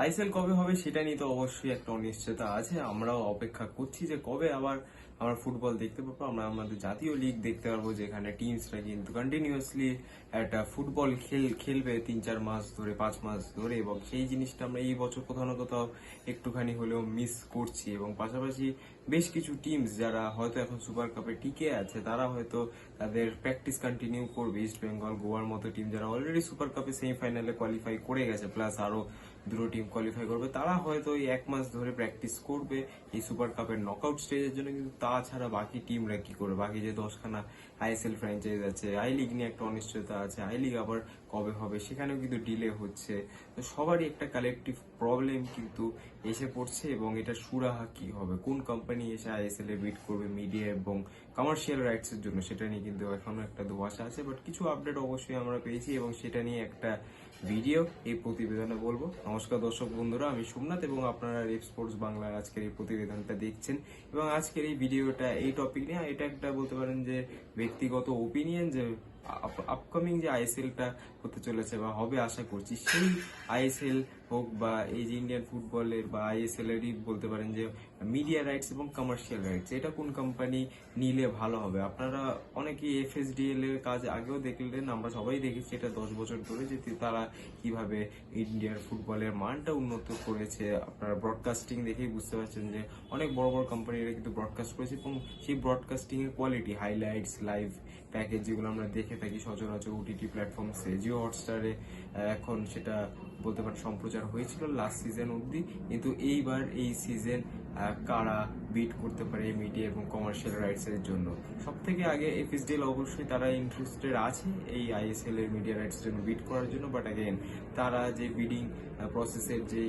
ISL কবে হবে সেটা নিয়ে তো অবশ্যই একটা অনিশ্চয়তা আছে। আমরাও অপেক্ষা করছি যে কবে আবার আমরা ফুটবল দেখতে পাবো। আমরা আমাদের জাতীয় লিগ দেখতে পারব, যেখানে টিমসরা কিন্তু কন্টিনিউয়াসলি একটা ফুটবল খেল, খেলবে তিন চার মাস ধরে, পাঁচ মাস ধরে এবং সেই জিনিসটা আমরা এই বছর প্রধানত একটুখানি হলেও মিস করছি এবং পাশাপাশি বেশ কিছু টিমস যারা হয়তো এখন সুপার কাপে টিকে আছে, তারা হয়তো তাদের প্র্যাকটিস কন্টিনিউ করবে। ইস্ট বেঙ্গল গোয়ার মতো টিম যারা অলরেডি সুপার কাপে সেমিফাইনালে কোয়ালিফাই করে গেছে প্লাস আরও দুটো টিম কোয়ালিফাই করবে, তারা হয়তো এই এক মাস ধরে প্র্যাকটিস করবে এই সুপার কাপের নকআউট স্টেজের জন্য। কিন্তু তাছাড়া বাকি টিমরা কি করবে? বাকি যে দশখানা আইএসএল ফ্র্যাঞ্চাইজ আছে আই লিগ নিয়ে একটা অনিশ্চয়তা আছে আই লিগ আবার কবে হবে? সেখানেও কিন্তু ডিলে হচ্ছে। তো সবারই একটা কালেকটিভ প্রবলেম কিন্তু এসে পড়ছে এবং এটা সুরাহা কি হবে? কোন কোম্পানি এসে আইএসএল এ বিট করবে মিডিয়া এবং কমার্শিয়াল রাইটস এর জন্য? সেটা নিয়ে কিন্তু এখনও একটা ধোয়াশা আছে বাট কিছু আপডেট অবশ্যই আমরা পেয়েছি এবং সেটা নিয়ে একটা ভিডিও এই প্রতিবেদনে বলব। নমস্কার দর্শক বন্ধুরা, আমি সোমনাথ এবং আপনারা রেপ স্পোর্টস বাংলার আজকের এই প্রতিবেদনটা দেখছেন। এবং আজকের এই ভিডিওটা এই টপিক নিয়ে এটা একটা বলতে পারেন যে ব্যক্তিগত ওপিনিয়ন যে আপকামিং যে আইএসএলটা হতে চলেছে বা হবে আশা করছি, সেই আইএসএল হোক বা এই যে ইন্ডিয়ান ফুটবলের বা আইএসএল এরই বলতে পারেন যে মিডিয়া রাইটস এবং কমার্শিয়াল রাইটস এটা কোন কোম্পানি নিলে ভালো হবে? আপনারা অনেকেই এফএসডিএল এর কাজ আগেও দেখলেন, আমরা সবাই দেখেছি এটা দশ বছর ধরে যে তারা কীভাবে ইন্ডিয়ার ফুটবলের মানটা উন্নত করেছে। আপনারা ব্রডকাস্টিং দেখেই বুঝতে পারছেন যে অনেক বড় বড় কোম্পানিরা কিন্তু ব্রডকাস্ট করেছে এবং সেই ব্রডকাস্টিং এর কোয়ালিটি হাইলাইটস লাইভ প্যাকেজ যেগুলো আমরা দেখে থাকি সচরাচর ওটিটি প্ল্যাটফর্মসে জিও হটস্টারে এখন সেটা বলতে পারেন সম্প্রচার হয়েছিল লাস্ট সিজন অবধি। কিন্তু এইবার এই সিজন কারা বিট করতে পারে মিডিয়া এবং কমার্শিয়াল রাইটস এর জন্য? সব থেকে আগে এফএসডিএল অবশ্যই তারা ইন্টারেস্টেড আছে এই আইএসএল এর মিডিয়া রাইটস জন্য বিট করার জন্য। বাট অ্যাগেন তারা যে বিডিং প্রসেসের যে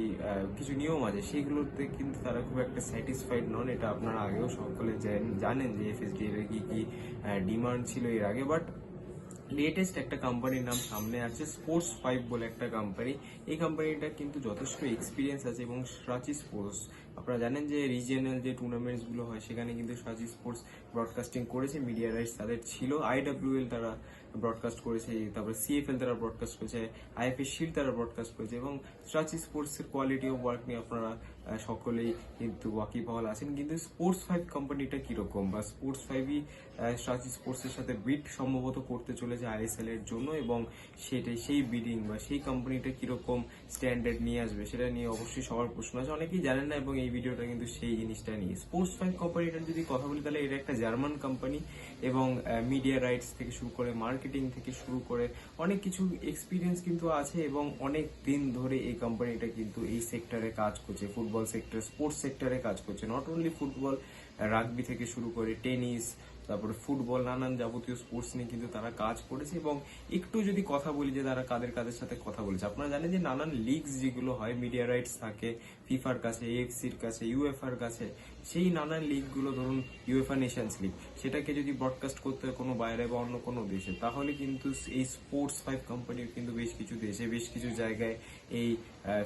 কিছু নিয়ম আছে, সেগুলোতে কিন্তু তারা খুব একটা স্যাটিসফাইড নন। এটা আপনারা আগেও সকলে জানেন যে এফএসডিএল এর কি কি ডিমান্ড ছিল এর আগে। বাট লেটেস্ট একটা কোম্পানির নাম সামনে আছে স্পোর্টস ফাইভ বলে একটা কোম্পানি এই কোম্পানিটা কিন্তু যথেষ্ট এক্সপিরিয়েন্স আছে এবং সাচি স্পোর্টস আপনারা জানেন যে রিজিয়নাল যে টুর্নামেন্টসগুলো হয়, সেখানে কিন্তু সাচি স্পোর্টস ব্রডকাস্টিং করেছে মিডিয়া রাইটস তাদের ছিল। আইডাব্লিউএল তারা ব্রডকাস্ট করেছে, তারপরে সিএফএল তারা ব্রডকাস্ট করেছে আইএফএ শিল্ড তারা ব্রডকাস্ট করেছে এবং সাচি স্পোর্টস এর কোয়ালিটি অফ ওয়ার্ক নিয়ে আপনারা সকলেই কিন্তু ওয়াকিবহাল আছেন। কিন্তু স্পোর্টস ফাইভ কোম্পানিটা কীরকম? বা স্পোর্টস ফাইভই সাচি স্পোর্টস এর সাথে বিট সম্ভবত করতে চলেছে আইএসএল এর জন্য এবং সেটাই সেই বিডিং বা সেই কোম্পানিটা কীরকম স্ট্যান্ডার্ড নিয়ে আসবে সেটা নিয়ে অবশ্যই সবার প্রশ্ন আছে। অনেকেই জানেন না এবং এই ভিডিওটা কিন্তু সেই জিনিসটা নিয়ে। স্পোর্টস ফাইভ কোম্পানিটার যদি কথা বলি, তাহলে এটা একটা জার্মান কোম্পানি এবং মিডিয়া রাইটস থেকে শুরু করে মার্কেটিং থেকে শুরু করে অনেক কিছু এক্সপিরিয়েন্স কিন্তু আছে এবং অনেক দিন ধরে এই কোম্পানিটা কিন্তু এই সেক্টরে কাজ করছে ফুটবল সেক্টর স্পোর্টস সেক্টরে কাজ করছে। নট অনলি ফুটবল রাগবি থেকে শুরু করে টেনিস, তারপরে ফুটবল, নানান যাবতীয় স্পোর্টস নিয়ে কিন্তু তারা কাজ করেছে এবং একটু যদি কথা বলি যে তারা কাদের কাদের সাথে কথা বলেছে, আপনারা জানেন যে নানান লিগস যেগুলো হয় মিডিয়া রাইটস থাকে ফিফার কাছে এএফসির কাছে ইউএফআর কাছে, সেই নানান লিগগুলো ধরুন ইউএফআ নেশনস লিগ সেটাকে যদি ব্রডকাস্ট করতে হয় কোনো বাইরে বা অন্য কোনো দেশে, তাহলে কিন্তু এই স্পোর্টস ফাইভ কোম্পানির কিন্তু বেশ কিছু দেশে, বেশ কিছু জায়গায় এই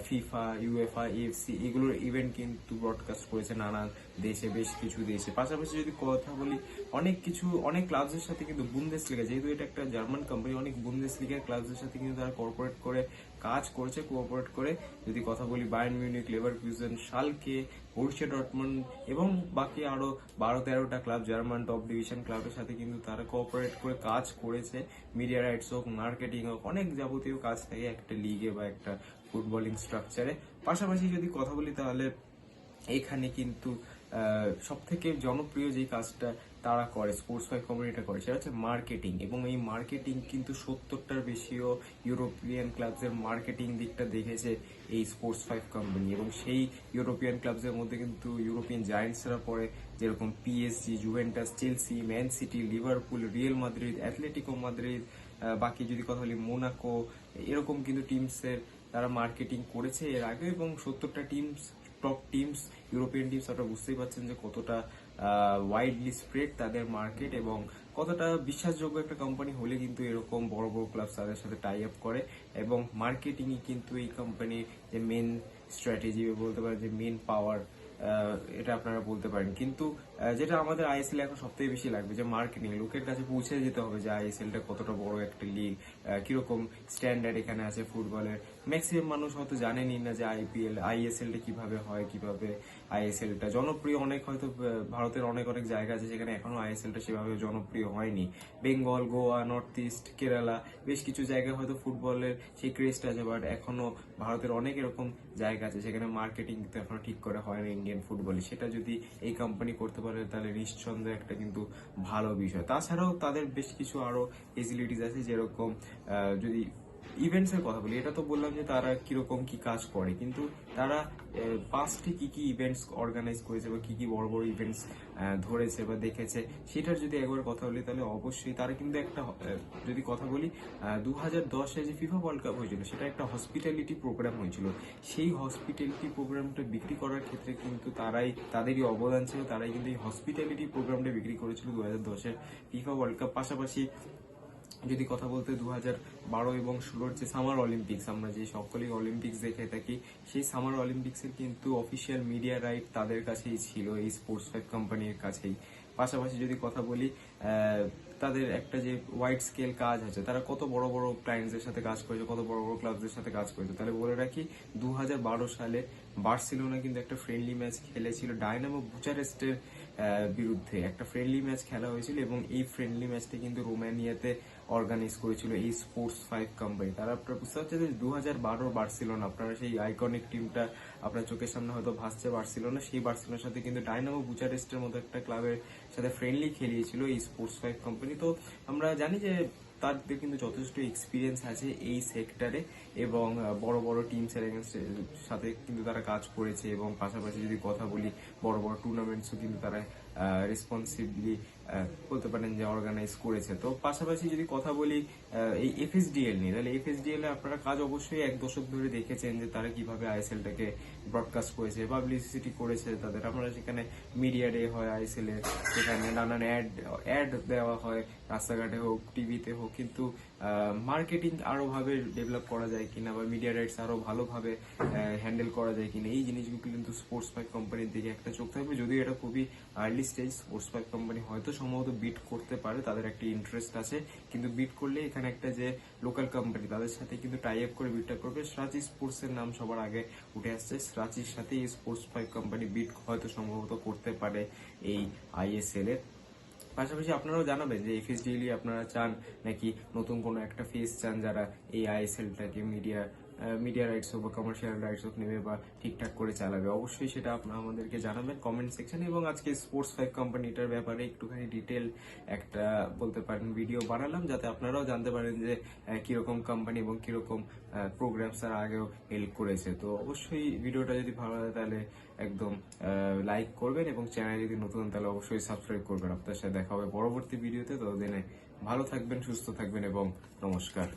ফিফা ইউএফআ এএফসি এগুলোর ইভেন্ট কিন্তু ব্রডকাস্ট করেছে নানান দেশে, বেশ কিছু দেশে। পাশাপাশি যদি কথা বলি, অনেক কিছু, অনেক ক্লাবসের সাথে কিন্তু বুন্দেস লিগা যেহেতু এটা একটা জার্মান কোম্পানি অনেক বুন্দেশ লিগের ক্লাবসের সাথে কিন্তু তারা কর্পোরেট করে কাজ করছে কোঅপারেট করে। যদি কথা বলি Bayern Munich Leverkusen Schalke Borussia Dortmund এবং বাকি আরও বারো তেরোটা ক্লাব জার্মান টপ ডিভিশন ক্লাবের সাথে কিন্তু তারা কোঅপারেট করে কাজ করেছে। মিডিয়া রাইটস হোক মার্কেটিং হোক, অনেক যাবতীয় কাজ থাকে একটা লিগে বা একটা ফুটবলিং স্ট্রাকচারে পাশাপাশি যদি কথা বলি তাহলে এখানে কিন্তু সব থেকে জনপ্রিয় যে কাজটা তারা করে স্পোর্টস ফাইভ কোম্পানিটা করে, সেটা হচ্ছে মার্কেটিং এবং এই মার্কেটিং কিন্তু সত্তরটার বেশিও ইউরোপিয়ান ক্লাবসের মার্কেটিং দিকটা দেখেছে এই স্পোর্টস ফাইভ কোম্পানি এবং সেই ইউরোপিয়ান ক্লাবসের মধ্যে কিন্তু ইউরোপিয়ান জায়েন্টসরা পড়ে, যেরকম PSG Juventus Chelsea Man City Liverpool Real Madrid Atletico Madrid বাকি যদি কথা বলি মোনাকো এরকম কিন্তু টিমসের তারা মার্কেটিং করেছে এর আগে এবং সত্তরটা teams top teams European teams আপনারা বুঝতেই পারছেন যে কতটা ওয়াইডলি স্প্রেড তাদের মার্কেট এবং কতটা বিশ্বাসযোগ্য একটা কোম্পানি হলে কিন্তু এরকম বড় বড় ক্লাব তাদের সাথে টাই আপ করে এবং মার্কেটিংই কিন্তু এই কোম্পানির যে মেন স্ট্র্যাটেজি বলতে পারেন যে মেন পাওয়ার এটা আপনারা বলতে পারেন। কিন্তু যেটা আমাদের আইএসএল এখন সবথেকে বেশি লাগবে, যে মার্কেটিং লোকের কাছে পৌঁছে যেতে হবে যে আইএসএলটা কতটা বড় একটা লিগ কীরকম স্ট্যান্ডার্ড এখানে আছে ফুটবলের ম্যাক্সিমাম মানুষ হয়তো জানেনই না যে আইপিএল আইএসএলটা কীভাবে হয়, কীভাবে আইএসএলটা জনপ্রিয় অনেক হয়তো ভারতের অনেক অনেক জায়গা আছে যেখানে এখনও আইএসএলটা সেভাবে জনপ্রিয় হয়নি। বেঙ্গল গোয়া নর্থ ইস্ট কেরালা বেশ কিছু জায়গায় হয়তো ফুটবলের সেই ক্রেজটা আছে বাট এখনও ভারতের অনেক এরকম জায়গা আছে সেখানে মার্কেটিং তো এখনও ঠিক করে হয় না ইন্ডিয়ান ফুটবলে সেটা যদি এই কোম্পানি করতে পারে তাহলে নিঃসন্দেহে একটা কিন্তু ভালো বিষয়। তাছাড়াও তাদের বেশ কিছু আরও ফেসিলিটিস আছে যেরকম যদি ইভেন্টস এর কথা বলি। এটা তো বললাম যে তারা কীরকম কি কাজ করে। কিন্তু তারা পাঁচটি কি কি ইভেন্টস অর্গানাইজ করেছে বা কি কি বড় বড় ইভেন্টস ধরেছে বা দেখেছে, সেটার যদি একবার কথা বলি, তাহলে অবশ্যই তারা কিন্তু একটা যদি কথা বলি দু হাজার দশে যে ফিফা ওয়ার্ল্ড কাপ হয়েছিল, সেটা একটা হসপিটালিটি প্রোগ্রাম হয়েছিল। সেই হসপিটালিটি প্রোগ্রামটা বিক্রি করার ক্ষেত্রে কিন্তু তারাই, তাদেরই অবদান ছিল, তারাই কিন্তু এই হসপিটালিটি প্রোগ্রামটা বিক্রি করেছিল দু হাজার দশের ফিফা ওয়ার্ল্ড কাপ পাশাপাশি যদি কথা বলতে দু হাজার বারো এবং ষোলোর যে সামার অলিম্পিক্স আমরা যে সকলেই অলিম্পিক্স দেখে থাকি, সেই সামার অলিম্পিক্সের কিন্তু অফিসিয়াল মিডিয়া রাইট তাদের কাছেই ছিল, এই স্পোর্টস ফাইভ কোম্পানির কাছেই। পাশাপাশি যদি কথা বলি তাদের একটা যে ওয়াইড স্কেল কাজ আছে, তারা কত বড় বড় ক্লায়েন্টসদের সাথে কাজ করেছে, কত বড় বড় ক্লাবদের সাথে কাজ করেছে। তাহলে বলে রাখি দু হাজার বারো সালে বার্সেলোনা কিন্তু একটা ফ্রেন্ডলি ম্যাচ খেলেছিল। ডায়নামো বুচারেস্টের বিরুদ্ধে একটা ফ্রেন্ডলি ম্যাচ খেলা হয়েছিল এবং এই ফ্রেন্ডলি ম্যাচটি কিন্তু রোমানিয়াতে অর্গানাইজ করেছিল এই স্পোর্টস ফাইভ কোম্পানি তারা আপনার বুঝতে পারছেন যে দু হাজার বারো বার্সিলোনা, আপনারা সেই আইকনিক টিমটা আপনার চোখের সামনে হয়তো ভাসছে বার্সিলোনা, সেই বার্সিলোনার সাথে কিন্তু ডাইনামো বুচারেস্টের মতো একটা ক্লাবের সাথে ফ্রেন্ডলি খেলিয়েছিল এই স্পোর্টস ফাইভ কোম্পানি তো আমরা জানি যে তাদের কিন্তু যথেষ্ট এক্সপিরিয়েন্স আছে এই সেক্টরে এবং বড় বড় এর সাথে কিন্তু তারা কাজ করেছে এবং পাশাপাশি যদি কথা বলি, বড় বড় টুর্নামেন্টসও কিন্তু তারা রেসপন্সিবলি বলতে পারেন যে অর্গানাইজ করেছে। তো পাশাপাশি যদি কথা বলি এই এফএসডিএল নিয়ে, তাহলে এফএসডিএল এ আপনারা কাজ অবশ্যই এক দশক ধরে দেখেছেন যে তারা কীভাবে আইএসএলটাকে ব্রডকাস্ট করেছে পাবলিসিটি করেছে তাদের। আপনারা সেখানে মিডিয়া ডে হয় আইএসএল এ সেখানে নানান অ্যাড অ্যাড দেওয়া হয় রাস্তাঘাটে হোক, টিভিতে হোক, কিন্তু মার্কেটিং আরও ভাবে ডেভেলপ করা যায় কিনা বা মিডিয়া রাইটস আরও ভালোভাবে হ্যান্ডেল করা যায় কিনা, এই জিনিসগুলো কিন্তু স্পোর্টস পাইপ কোম্পানির দিকে একটা চোখ থাকবে। যদিও এটা খুবই early stage sports pipe company হয়তো সম্ভবত বিট করতে পারে, তাদের একটা ইন্টারেস্ট আছে, কিন্তু বিট করলে এখানে একটা যে লোকাল কোম্পানি তাদের সাথে কিন্তু টাই আপ করে বিটটা করবে। স্রাচি স্পোর্টস এর নাম সবার আগে উঠে আসছে। স্রাচির সাথে এই স্পোর্টস পাইপ কোম্পানি বিট হয়তো সম্ভবত করতে পারে এই আইএসএল এর। পাশাপাশি আপনারাও জানাবেন যে এফএসডিএলই আপনারা চান নাকি নতুন কোনো একটা ফেস চান যারা এই আইএসএলটাকে মিডিয়া মিডিয়া রাইটস হোক বা কমার্শিয়াল রাইটস হোক নেবে বা ঠিকঠাক করে চালাবে, অবশ্যই সেটা আপনারা আমাদেরকে জানাবেন কমেন্ট সেকশনে এবং আজকে স্পোর্টস ফাইভ কোম্পানিটার ব্যাপারে একটুখানি ডিটেল একটা বলতে পারেন ভিডিও বানালাম যাতে আপনারাও জানতে পারেন যে কীরকম কোম্পানি এবং কীরকম প্রোগ্রামস তারা আগেও হেল্প করেছে। তো অবশ্যই ভিডিওটা যদি ভালো লাগে তাহলে একদম লাইক করবেন এবং চ্যানেল যদি নতুন তাহলে অবশ্যই সাবস্ক্রাইব করবেন। আপনার সাথে দেখা হবে পরবর্তী ভিডিওতে ততদিনে ভালো থাকবেন, সুস্থ থাকবেন এবং নমস্কার।